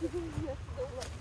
你终于了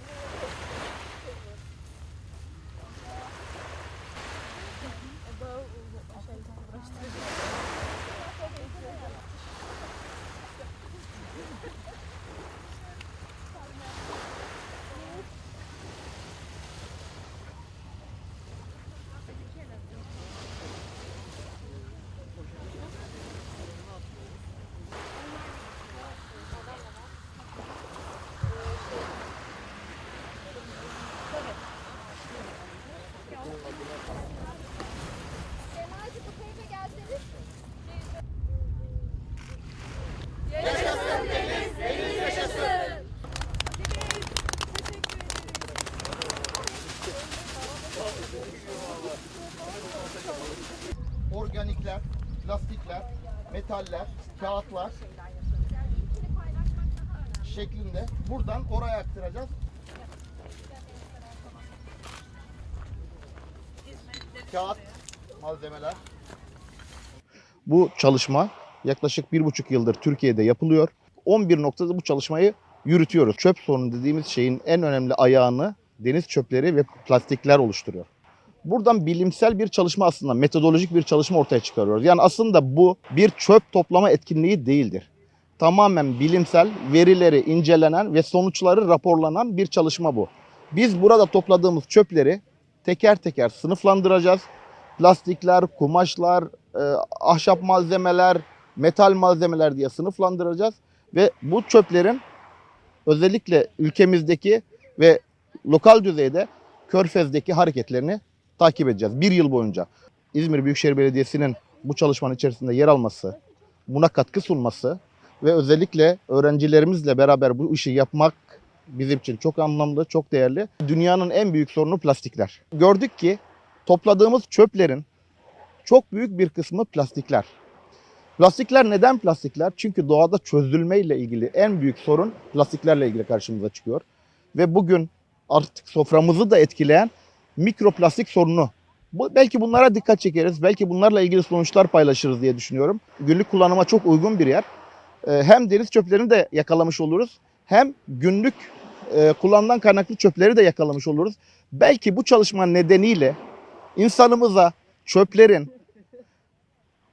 organikler, plastikler, metaller, kağıtlar şeklinde buradan oraya aktaracağız. Kağıt malzemeler. Bu çalışma yaklaşık bir buçuk yıldır Türkiye'de yapılıyor. 11 noktada bu çalışmayı yürütüyoruz. Çöp sorunu dediğimiz şeyin en önemli ayağını deniz çöpleri ve plastikler oluşturuyor. Buradan bilimsel bir çalışma aslında metodolojik bir çalışma ortaya çıkarıyoruz. Yani aslında bu bir çöp toplama etkinliği değildir. Tamamen bilimsel verileri incelenen ve sonuçları raporlanan bir çalışma bu. Biz burada topladığımız çöpleri teker teker sınıflandıracağız. Plastikler, kumaşlar, e, ahşap malzemeler, metal malzemeler diye sınıflandıracağız ve bu çöplerin özellikle ülkemizdeki ve lokal düzeyde Körfez'deki hareketlerini takip edeceğiz bir yıl boyunca. İzmir Büyükşehir Belediyesi'nin bu çalışmanın içerisinde yer alması, buna katkı sunması ve özellikle öğrencilerimizle beraber bu işi yapmak bizim için çok anlamlı, çok değerli. Dünyanın en büyük sorunu plastikler. Gördük ki topladığımız çöplerin çok büyük bir kısmı plastikler. Plastikler neden plastikler? Çünkü doğada çözülme ile ilgili en büyük sorun plastiklerle ilgili karşımıza çıkıyor. Ve bugün artık soframızı da etkileyen mikroplastik sorunu. Bu, belki bunlara dikkat çekeriz, belki bunlarla ilgili sonuçlar paylaşırız diye düşünüyorum. Günlük kullanıma çok uygun bir yer. Ee, hem deniz çöplerini de yakalamış oluruz, hem günlük e, kullanılan kaynaklı çöpleri de yakalamış oluruz. Belki bu çalışma nedeniyle insanımıza çöplerin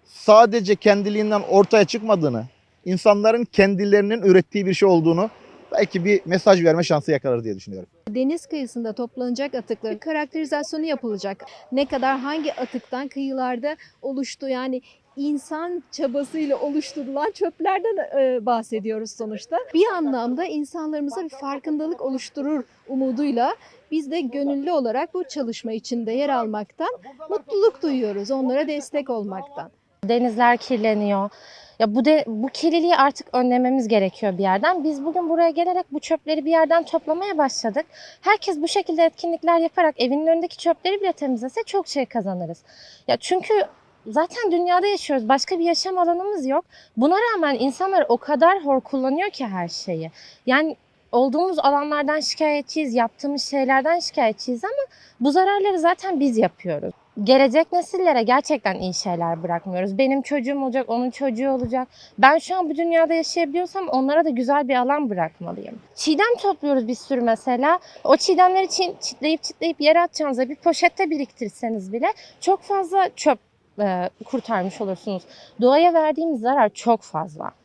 sadece kendiliğinden ortaya çıkmadığını, insanların kendilerinin ürettiği bir şey olduğunu belki bir mesaj verme şansı yakalar diye düşünüyorum. Deniz kıyısında toplanacak atıkların karakterizasyonu yapılacak. Ne kadar hangi atıktan kıyılarda oluştu yani insan çabasıyla oluşturulan çöplerden e, bahsediyoruz sonuçta. Bir anlamda insanlarımıza bir farkındalık oluşturur umuduyla biz de gönüllü olarak bu çalışma içinde yer almaktan mutluluk duyuyoruz. Onlara destek olmaktan. Denizler kirleniyor. Ya bu de bu kirliliği artık önlememiz gerekiyor bir yerden. Biz bugün buraya gelerek bu çöpleri bir yerden toplamaya başladık. Herkes bu şekilde etkinlikler yaparak evinin önündeki çöpleri bile temizlese çok şey kazanırız. Ya çünkü zaten dünyada yaşıyoruz. Başka bir yaşam alanımız yok. Buna rağmen insanlar o kadar hor kullanıyor ki her şeyi. Yani olduğumuz alanlardan şikayetçiyiz, yaptığımız şeylerden şikayetçiyiz ama bu zararları zaten biz yapıyoruz. Gelecek nesillere gerçekten iyi şeyler bırakmıyoruz. Benim çocuğum olacak, onun çocuğu olacak. Ben şu an bu dünyada yaşayabiliyorsam onlara da güzel bir alan bırakmalıyım. Çiğdem topluyoruz bir sürü mesela. O çiğdemleri çi- çitleyip çitleyip yere atacağınıza bir poşette biriktirseniz bile çok fazla çöp e, kurtarmış olursunuz. Doğaya verdiğimiz zarar çok fazla.